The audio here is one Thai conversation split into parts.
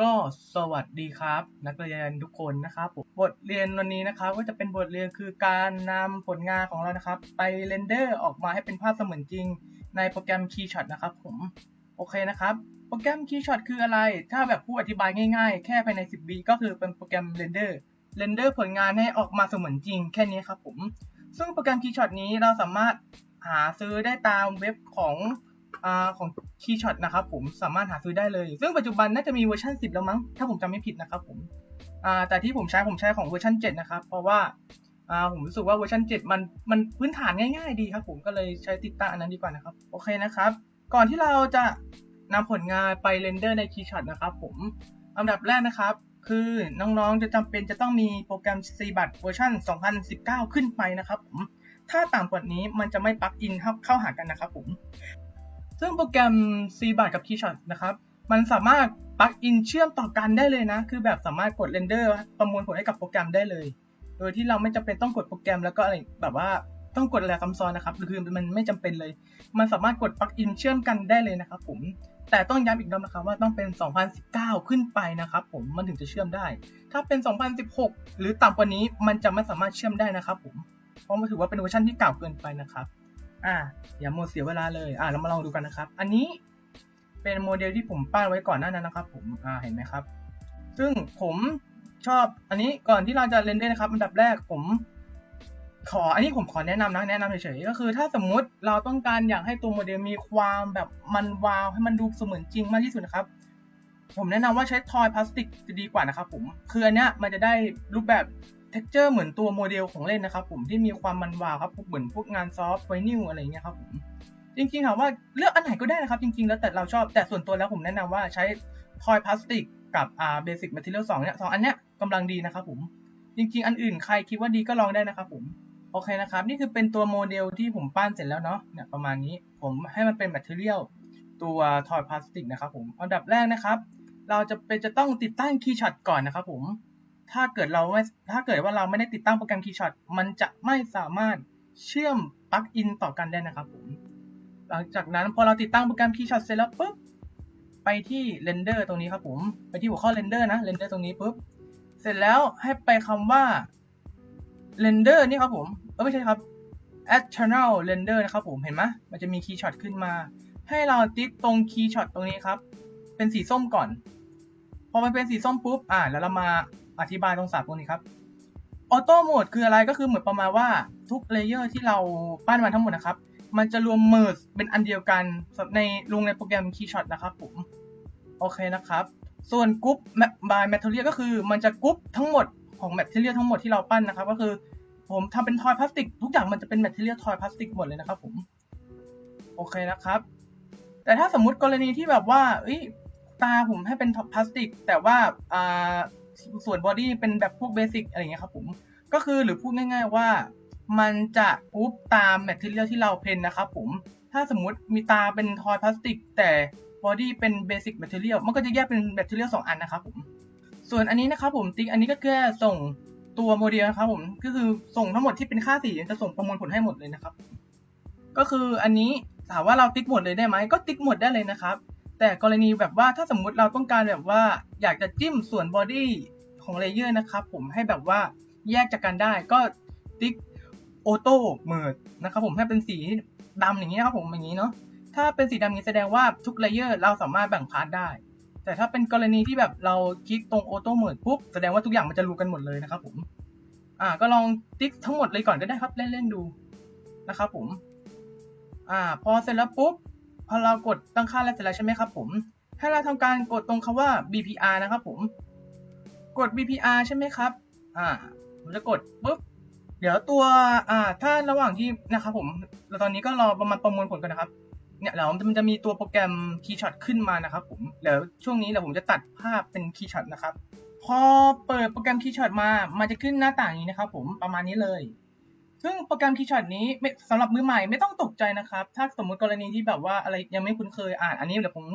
ก็สวัสดีครับ นักเรียนทุกคนนะครับผมบทเรียนวันนี้นะครับก็จะเป็นบทเรียนคือการนำผลงานของเรานะครับ ไปเรนเดอร์ออกมาให้เป็นภาพเสมือนจริง ในโปรแกรม Keyshot นะครับผมโอเคนะครับ โปรแกรม Keyshot คืออะไร ถ้าแบบผู้อธิบายง่ายๆ แค่ภายใน 10วิก็คือเป็นโปรแกรมเรนเดอร์เรนเดอร์ผลงานให้ออกมาเสมือนจริง แค่นี้ครับผมซึ่งโปรแกรม Keyshot นี้เราสามารถหาซื้อได้ตามเว็บของ อของ Keyshot นะครับผมสามารถหาซื้อได้เลย ซึ่งปัจจุบันน่าจะมีเวอร์ชัน10 แล้วมั้ง ถ้าผมจำไม่ผิดนะครับผมแต่ที่ผมใช้ผมใช้ของเวอร์ชัน7 นะครับ เพราะว่าผมรู้สึกว่าเวอร์ชัน7 มันมันพื้นฐานง่ายๆ ดีครับผมก็เลยใช้ติดตั้งอันนั้นดีกว่านะครับ โอเคนะครับ ก่อนที่เราจะนำผลงานไปเรนเดอร์ใน Keyshot นะครับผมอันดับแรกนะครับคือน้องๆจะจำเป็นจะต้องมีโปรแกรม c b a t เวอร์ชัน2019 ขึ้นไปนะครับผม ถ้าต่ำกว่านี้มันจะไม่ปลั๊กอินเข้าหากันนะครับผม ซึ่งโปรแกรม c b a t กับ Keyshot นะครับ มันสามารถปลั๊กอินเชื่อมต่อกันได้เลยนะ คือแบบสามารถกดเรนเดอร์ประมวลผลให้กับโปรแกรมได้เลย โดยที่เราไม่จำเป็นต้องกดโปรแกรมแล้วก็อะไรแบบว่าต้องกดอะไรซ้ำซ้อนนะครับคือมันไม่จำเป็นเลย มันสามารถกดปลั๊กอินเชื่อมกันได้เลยนะครับผมแต่ต้องย้ำอีกรอบนะครับว่าต้องเป็น 2019 ขึ้นไปนะครับผมมันถึงจะเชื่อมได้ ถ้าเป็น 2016 หรือต่ำกว่านี้มันจะไม่สามารถเชื่อมได้นะครับผมเพราะมันถือว่าเป็นเวอร์ชันที่เก่าเกินไปนะครับ อ่าอย่ามัวเสียเวลาเลยอ่าเรามาลองดูกันนะครับ อันนี้เป็นโมเดลที่ผมปั้นไว้ก่อนหน้านั้นนะครับผมอ่าเห็นไหมครับ ซึ่งผมชอบอันนี้ก่อนที่เราจะเรนเดอร์นะครับอันดับแรกผมขออันนี้ผมขอแนะนำนะแนะนำเฉยๆก็คือ ถ้าสมมุติเราต้องการอยากให้ตัวโมเดลมีความแบบมันวาวให้มันดูเสมือนจริงมากที่สุดนะครับ ผมแนะนำว่าใช้ทอยพลาสติกจะดีกว่านะครับผมคืออันเนี้ยมันจะได้รูปแบบ texture เหมือนตัวโมเดลของเล่นนะครับผมที่มีความมันวาวครับเหมือนพวกงานซอฟต์ไวนิลอะไรเงี้ยครับผมจริงๆถามว่าเลือกอันไหนก็ได้นะครับ จริงๆ แล้วแต่เราชอบแต่ส่วนตัวแล้วผมแนะนำว่าใช้ทอยพลาสติกกับอ่าเบสิกแมทเทียลสองเนี้ยสองอันเนี้ยกำลังดีนะครับผมจริงๆ อันอื่นใครคิดว่าดีก็ลองได้นะครับผมโอเคนะครับ นี่คือเป็นตัวโมเดลที่ผมปั้นเสร็จแล้วเนาะเนี่ยประมาณนี้ผมให้มันเป็นแมทเทียลตัวทอยพลาสติกนะครับผมอันดับแรกนะครับ เราจะเป็นจะต้องติดตั้งคีย์ช็อตก่อนนะครับผม ถ้าเกิดเราไม่ถ้าเกิดว่าเราไม่ได้ติดตั้งโปรแกรม Keyshot มันจะไม่สามารถเชื่อมปลั๊กอินต่อกันได้นะครับผม หลังจากนั้นพอเราติดตั้งโปรแกรม Keyshot เสร็จแล้วปุ๊บไปที่ render ตรงนี้ครับผม ไปที่หัวข้อ render นะ render ตรงนี้ปุ๊บเสร็จแล้วให้ไปคำว่า render นี่ครับผมเออไม่ใช่ครับ external render นะครับผมเห็นไหมมันจะมี Keyshot ขึ้นมา ให้เราติ๊กตรง Keyshot ตรงนี้ครับ เป็นสีส้มก่อน พอมันเป็นสีส้มปุ๊บอ่าแล้วเรามา อธิบายตรงศัพท์ตรงนี้ครับออโต้โหมดคืออะไรก็คือเหมือนประมาณว่าทุกเลเยอร์ที่เราปั้นมาทั้งหมดนะครับ มันจะรวมเมิร์จเป็นอันเดียวกันในลงในโปรแกรม Keyshot นะครับผม โอเคนะครับ ส่วนกรุ๊ป by material ก็คือมันจะกรุ๊ปทั้งหมดของ material ทั้งหมดที่เราปั้นนะครับ ก็คือผมทำเป็นทอยพลาสติก ทุกอย่างมันจะเป็น material ทอยพลาสติกหมดเลยนะครับผม โอเคนะครับ แต่ถ้าสมมุติกรณีที่แบบว่าตาผมให้เป็นพลาสติก แต่ว่าอ่า ส่วนบอดี้เป็นแบบพวกเบสิกอะไรเงี้ยครับผม ก็คือหรือพูดง่าย ๆ ว่ามันจะกรุ๊ปตามแมทเทียลที่เราเพนนะครับผม ถ้าสมมติมีตาเป็นทอยพลาสติก แต่บอดี้เป็นเบสิกแมทเทียลมันก็จะแยกเป็นแมทเทียลสองอันนะครับผม ส่วนอันนี้นะครับผมติ๊กอันนี้ก็แค่ส่งตัวโมเดลนะครับผมก็คือส่งทั้งหมดที่เป็นค่าสีจะส่งประมวลผลให้หมดเลยนะครับ ก็คืออันนี้ถามว่าเราติ๊กหมดเลยได้ไหมก็ติ๊กหมดได้เลยนะครับ แต่กรณีแบบว่าถ้าสมมุติเราต้องการแบบว่า อยากจะจิ้มส่วนบอดี้ของเลเยอร์นะครับผมให้แบบว่าแยกจากกันได้ก็ติ๊กออโต้เมิร์ดนะครับผมให้เป็นสีดำอย่างนี้ครับผมอย่างนี้เนาะถ้าเป็นสีดำนี้แสดงว่าทุกเลเยอร์เราสามารถแบ่งพาร์ทได้ แต่ถ้าเป็นกรณีที่แบบเราคลิกตรงออโต้เมิร์ดปุ๊บแสดงว่าทุกอย่างมันจะรู้กันหมดเลยนะครับผมอ่าก็ลองติ๊กทั้งหมดเลยก่อนก็ได้ครับเล่นๆดูนะครับผมอ่าพอเสร็จแล้วปุ๊บ พอเรากดตั้งค่าแล้วเสร็จแล้วใช่ไหมครับผม ให้เราทำการกดตรงคำว่า BPR นะครับผม กด BPR ใช่ไหมครับ อ่า ผมจะกดปุ๊บ เดี๋ยวตัว อ่า ถ้าระหว่างที่นะครับผม เราตอนนี้ก็รอประมาณประมวลผลกันนะครับ เนี่ยแล้วมันจะมีตัวโปรแกรม Keyshot ขึ้นมานะครับผม เดี๋ยวช่วงนี้เดี๋ยวผมจะตัดภาพเป็น Keyshot นะครับ พอเปิดโปรแกรม Keyshot มา มันจะขึ้นหน้าต่างนี้นะครับผม ประมาณนี้เลย ซึ่งโปรแกรม Keyshot นี้สำหรับมือใหม่ไม่ต้องตกใจนะครับ ถ้าสมมติกรณีที่แบบว่าอะไรยังไม่คุ้นเคยอ่านอันนี้เดี๋ยวผม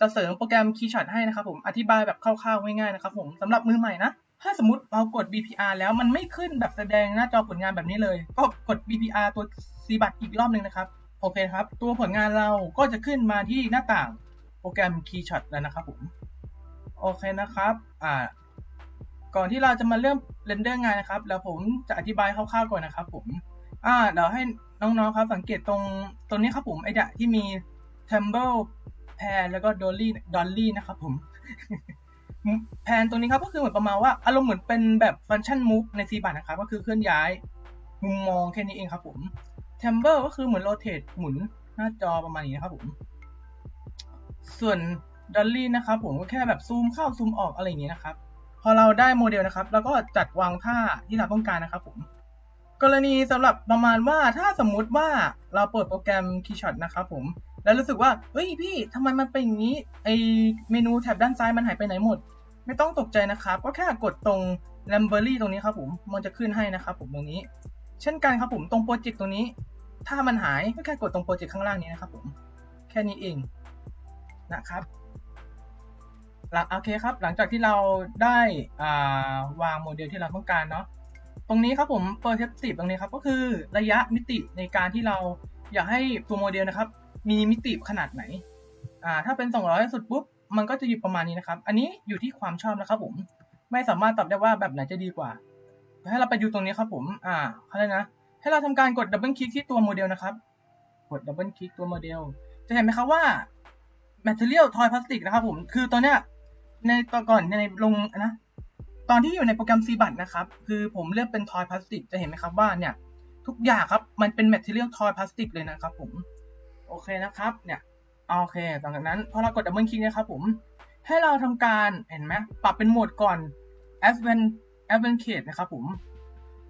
จะเสริมโปรแกรม Keyshot ให้นะครับผมอธิบายแบบคร่าวๆง่ายๆนะครับผมสำหรับมือใหม่นะถ้าสมมติเรากด BPR แล้วมันไม่ขึ้นแบบแสดงหน้าจอผลงานแบบนี้เลย ก็กด BPR ตัว C บัตอีกรอบหนึ่งนะครับ โอเคครับ ตัวผลงานเราก็จะขึ้นมาที่หน้าต่างโปรแกรม Keyshot แล้วนะครับผม โอเคนะครับ อ่า ก่อนที่เราจะมาเริ่มเรนเดอร์งานนะครับ แล้วผมจะอธิบายคร่าวๆก่อนนะครับ ผมอ่าเดี๋ยวให้น้องๆครับ สังเกตตรงตรงนี้ครับผมไอ้ดะที่มี t e m b l e แพนแล้วก็ dolly dolly นะครับผมแพนตรงนี้ครับก็คือเหมือนประมาณว่าอารมณ์เหมือนเป็นแบบฟังก์ชัน move ใน C บัตนะครับก็คือเคลื่อนย้ายมุมมองแค่นี้เองครับผม t e m b l e ก็คือเหมือน rotate หมุนหน้าจอประมาณนี้นะครับผม ส่วน dolly นะครับผมก็แค่แบบซูมเข้าซูมออกอะไรอย่างนี้นะครับ พอเราได้โมเดลนะครับแล้วก็จัดวางท่าที่เราต้องการนะครับผมกรณีสำหรับประมาณว่าถ้าสมมุติว่าเราเปิดโปรแกรม Keyshot นะครับผมแล้วรู้สึกว่าเฮ้ยพี่ทำไมมันเป็นอย่างนี้ไอเมนูแถบด้านซ้ายมันหายไปไหนหมด ไม่ต้องตกใจนะครับ ก็แค่กดตรง l a m b e r y ตรงนี้ครับผมมันจะขึ้นให้นะครับผมตรงนี้ เช่นกันครับผมตรงโปรเจกต์ตรงนี้ ถ้ามันหายก็แค่กดตรงโปรเจกต์ข้างล่างนี้นะครับผมแค่นี้เองนะครับ หลังโอเคครับ หลังจากที่เราได้อ่าวางโมเดลที่เราต้องการเนาะตรงนี้ครับผม perceptive ตรงนี้ครับก็คือระยะมิติในการที่เราอยากให้ตัวโมเดลนะครับ มีมิติขนาดไหนอ่าถ้าเป็น 200 สุดปุ๊บมันก็จะอยู่ประมาณนี้นะครับ อันนี้อยู่ที่ความชอบนะครับ ผมไม่สามารถตอบได้ว่าแบบไหนจะดีกว่าให้เราไปดูตรงนี้ครับผมอ่าเขาเรียนะ ให้เราทำการกดดับเบิลคลิกที่ตัวโมเดลนะครับ กดดับเบิลคลิกตัวโมเดล จะเห็นไหมครับว่า material toy plastic นะครับผม คือตัวเนี้ย ในตอนก่อนในลงนะตอนที่อยู่ในโปรแกรม c b u t นะครับ คือผมเลือกเป็นทอยพลาสติกจะเห็นไหมครับว่าเนี่ย ทุกอย่างครับมันเป็นแมทเทียลทอยพลาสติกเลยนะครับผม โอเคนะครับ เนี่ยโอเคหลังจากนั้นพอเรากดดับเบิลคลิกนะครับผม ให้เราทำการเห็นไหมปรับเป็นโหมดก่อน a d v a n a d v a n c e นะครับผม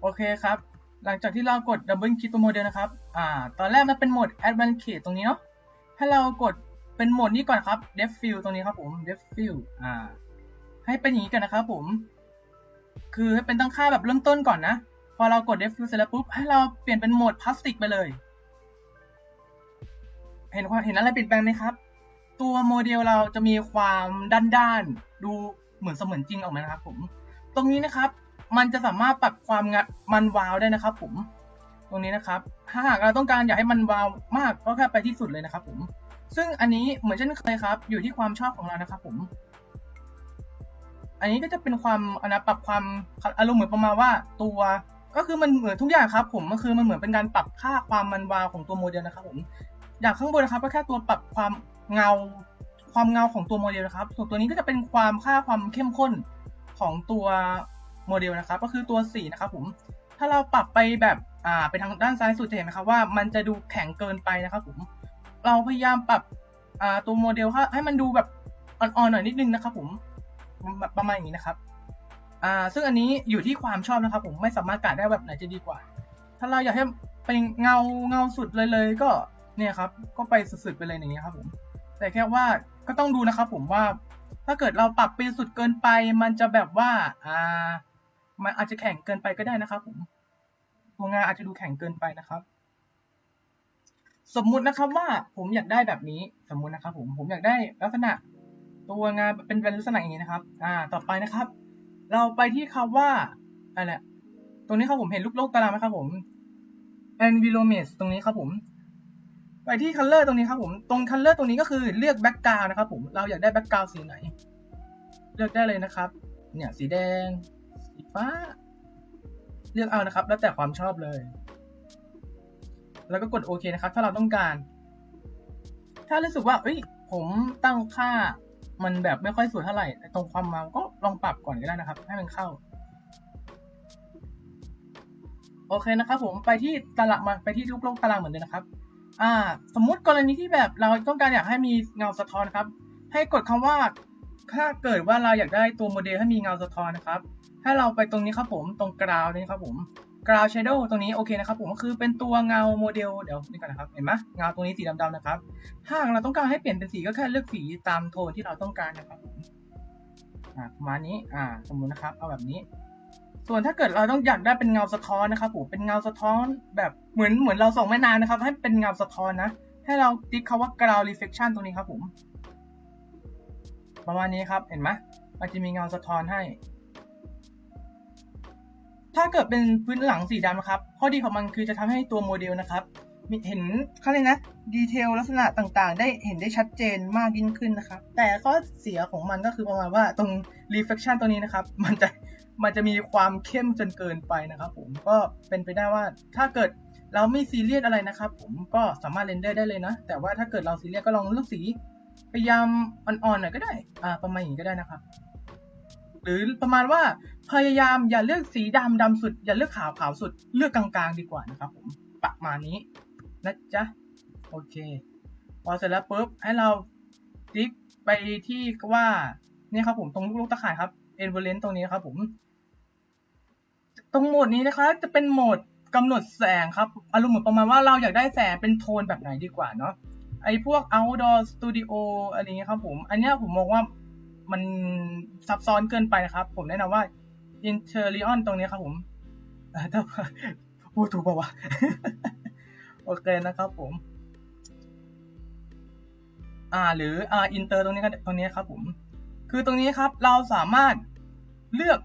โอเคครับ หลังจากที่เรากดดับเบิลคลิกตัวโมเดลนะครับ อ่า ตอนแรกมันเป็นโหมด a d v a n c e ตรงนี้เนาะให้เรากด เป็นโหมดนี้ก่อนครับ Depth Field ตรงนี้ครับผม Depth Field อ่า ให้เป็นอย่างนี้กันนะครับผม คือให้เป็นตั้งค่าแบบเริ่มต้นก่อนนะ พอเรากด Depth Field เสร็จแล้วปุ๊บ ให้เราเปลี่ยนเป็นโหมดพลาสติกไปเลย เห็นความเห็นอะไรเปลี่ยนแปลงไหมครับ ตัวโมเดลเราจะมีความด้านๆ ดูเหมือนเสมือนจริงออกมานะครับผม ตรงนี้นะครับ มันจะสามารถปรับความงมันวาวได้นะครับ ผม ตรงนี้นะครับ ถ้าหากเราต้องการอยากให้มันวาวมากก็แค่ไปที่สุดเลยนะครับ ผม ซึ่งอันนี้เหมือนเช่นเคยครับ อยู่ที่ความชอบของเรานะครับผม อันนี้ก็จะเป็นความอันนะปรับความอารมณ์เหมือนประมาณว่าตัวก็คือมันเหมือนทุกอย่างครับ ผมก็คือมันเหมือนเป็นการปรับค่าความมันวาวของตัวโมเดลนะครับ ผมอย่างข้างบนนะครับ ก็แค่ตัวปรับความเงาความเงาของตัวโมเดลนะครับ ส่วนตัวนี้ก็จะเป็นความค่าความเข้มข้นของตัวโมเดลนะครับ ก็คือตัวสีนะครับ ผมถ้าเราปรับไปแบบอ่าไปทางด้านซ้ายสุดจะเห็นไหมครับว่ามันจะดูแข็งเกินไปนะครับ ผม เราพยายามปรับอ่าตัวโมเดลให้มันดูแบบอ่อนๆหน่อยนิดนึงนะครับผมประมาณอย่างนี้นะครับอ่าซึ่งอันนี้อยู่ที่ความชอบนะครับ ผมไม่สามารถกะได้แบบไหนจะดีกว่า ถ้าเราอยากให้เป็นเงาเงาสุดเลยเลยก็เนี่ยครับ ก็ไปสุดๆไปเลยอย่างนี้ครับผม แต่แค่ว่าก็ต้องดูนะครับ ผมว่าถ้าเกิดเราปรับไปสุดเกินไป มันจะแบบว่าอ่ามันอาจจะแข็งเกินไปก็ได้นะครับ ผมตัวงานอาจจะดูแข็งเกินไปนะครับ สมมุตินะครับว่าผมอยากได้แบบนี้สมมุตินะครับ ผมผมอยากได้ลักษณะตัวงานเป็นเป็นลักษณะอย่างนี้นะครับ อ่า ต่อไปนะครับ เราไปที่คำว่าอะไรตรงนี้ครับผมเห็นลูกโลกตารางไหมครับผม environment ตรงนี้ครับผม ไปที่ color ตรงนี้ครับผม ตรง color ตรงนี้ก็คือเลือก background นะครับ ผม เราอยากได้ background สีไหน เลือกได้เลยนะครับ เนี่ยสีแดง สีฟ้า เลือกเอานะครับ แล้วแต่ความชอบเลย แล้วก็กดโอเคนะครับ ถ้าเราต้องการ ถ้ารู้สึกว่า เอ้ย ผมตั้งค่ามันแบบไม่ค่อยสวยเท่าไหร่ตรงความเมาก็ลองปรับก่อนก็ได้นะครับ ให้มันเข้า โอเคนะครับ ผมไปที่ตารางมาไปที่ลูกโลกตารางเหมือนเดิมนะครับ อ่า สมมุติกรณีที่แบบเราต้องการอยากให้มีเงาสะท้อนครับ ให้กดคำว่า ถ้าเกิดว่าเราอยากได้ตัวโมเดลให้มีเงาสะท้อนนะครับ ให้เราไปตรงนี้ครับผม ตรงกราวนี่ครับผม กราว shadow ตรงนี้โอเคนะครับผมก็คือเป็นตัวเงาโมเดลเดี๋ยวนี่ก่อนนะครับ เห็นไหมเงาตรงนี้สีดำๆนะครับ ถ้าเราต้องการให้เปลี่ยนเป็นสีก็แค่เลือกสีตามโทนที่เราต้องการนะครับผมประมาณนี้อ่าสมมุตินะครับ เอาแบบนี้ ส่วนถ้าเกิดเราต้องอยากได้เป็นเงาสะท้อนนะครับผมเป็นเงาสะท้อนแบบเหมือนเหมือนเราส่องแม่น้ำนะครับ ให้เป็นเงาสะท้อนนะให้เราติ๊กคำว่า ground reflection ตรงนี้ครับผม ประมาณนี้ครับ เห็นไหมมันจะมีเงาสะท้อนให้ ถ้าเกิดเป็นพื้นหลังสีดำนะครับข้อดีของมันคือจะทำให้ตัวโมเดลนะครับเห็นเขาเลยนะดีเทลลักษณะต่างๆ ได้เห็นได้ชัดเจนมากยิ่งขึ้นนะครับ แต่ข้อเสียของมันก็คือประมาณว่าตรง reflection ตัวนี้นะครับ มันจะมันจะมีความเข้มจนเกินไปนะครับผมก็เป็นไปได้ว่าถ้าเกิดเราไม่ซีเรียสอะไรนะครับ ผมก็สามารถเรนเดอร์ได้เลยนะ แต่ว่าถ้าเกิดเราซีเรียสก็ลองเลือกสีพยายามอ่อนๆหน่อยก็ได้อ่าประมาณนี้ก็ได้นะครับ หรือประมาณว่าพยายามอย่าเลือกสีดำดำสุด อย่าเลือกขาวขาวสุด เลือกกลางๆดีกว่านะครับผมประมาณนี้นะจ๊ะโอเค พอเสร็จแล้วปุ๊บให้เราติ๊กไปที่ว่าเนี่ยครับผมตรงลูกตะข่ายครับ environment ตรงนี้ครับผม ตรงโหมดนี้นะคะจะเป็นโหมดกำหนดแสงครับอารมณ์เหมือนประมาณว่าเราอยากได้แสงเป็นโทนแบบไหนดีกว่าเนาะไอ้พวก outdoor studio อะไรเงี้ยครับผม อันนี้ผมมองว่า มันซับซ้อนเกินไปนะครับ ผมแนะนำว่า interior ตรงนี้ครับผมถ้าพูดถูกป่าวะ โอเคนะครับผม อ่า หรืออ่าอินเตอร์ตรงนี้ก็ตรงนี้ครับผม คือตรงนี้ครับเราสามารถเลือก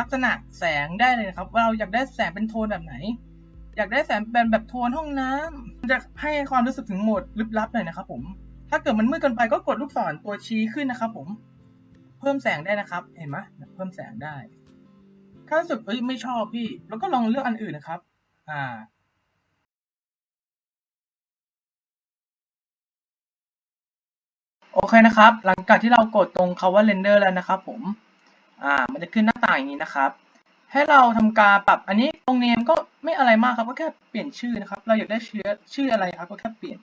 ลักษณะแสงได้เลยนะครับ ว่าเราอยากได้แสงเป็นโทนแบบไหน อยากได้แสงเป็นแบบโทนห้องน้ำจะให้ความรู้สึกถึงโหมดลึกลับหน่อยนะครับผม ถ้าเกิดมันมืดเกินไปก็กดลูกศรตัวชี้ขึ้นนะครับผม พิ่มแสงได้นะครับ เห็นไหมเพิ่มแสงได้ ถ้ารู้สึกเอ้ยไม่ชอบพี่ แล้วก็ลองเลือกอันอื่นนะครับ อ่าโอเคนะครับ หลังจากที่เรากดตรงคาว่า render แล้วนะครับผม อ่า มันจะขึ้นหน้าต่างอย่างนี้นะครับ ให้เราทำการปรับอันนี้ตรงเนมก็ไม่อะไรมากครับ ก็แค่เปลี่ยนชื่อนะครับ เราอยากได้ชื่อชื่ออะไรครับ ก็แค่เปลี่ยน